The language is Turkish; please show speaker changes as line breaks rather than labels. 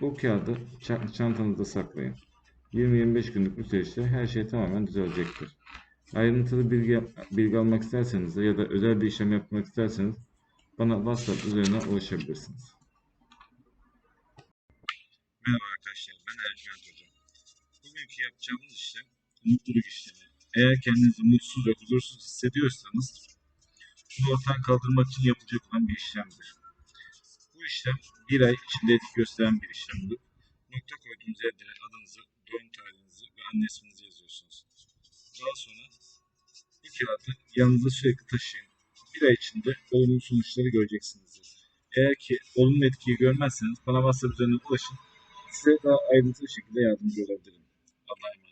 bu kağıdı ça- çantanızda saklayın. 20-25 günlük bu süreçte her şey tamamen düzelecektir. Ayrıntılı bilgi, bilgi almak isterseniz ya da özel bir işlem yapmak isterseniz bana WhatsApp üzerinden ulaşabilirsiniz. Merhaba arkadaşlar, ben Ercüment Hoca. Bugünkü yapacağımız işlem mutluluk işlemi. Eğer kendinizi mutsuz ve huzursuz hissediyorsanız bunu ortadan kaldırmak için yapılacak olan bir işlemdir. İşlem bir ay içinde etki gösteren bir işlemdir. Nokta koyduğunuz yerde adınızı, doğum tarihinizi ve anne isminizi yazıyorsunuz. Daha sonra bu kağıdı yanınızda sürekli taşıyın. Bir ay içinde olumlu sonuçları göreceksinizdir. Eğer ki olumlu etkiyi görmezseniz bana WhatsApp üzerinden ulaşın. Size daha ayrıntılı şekilde yardımcı olabilirim. Allah'a emanet.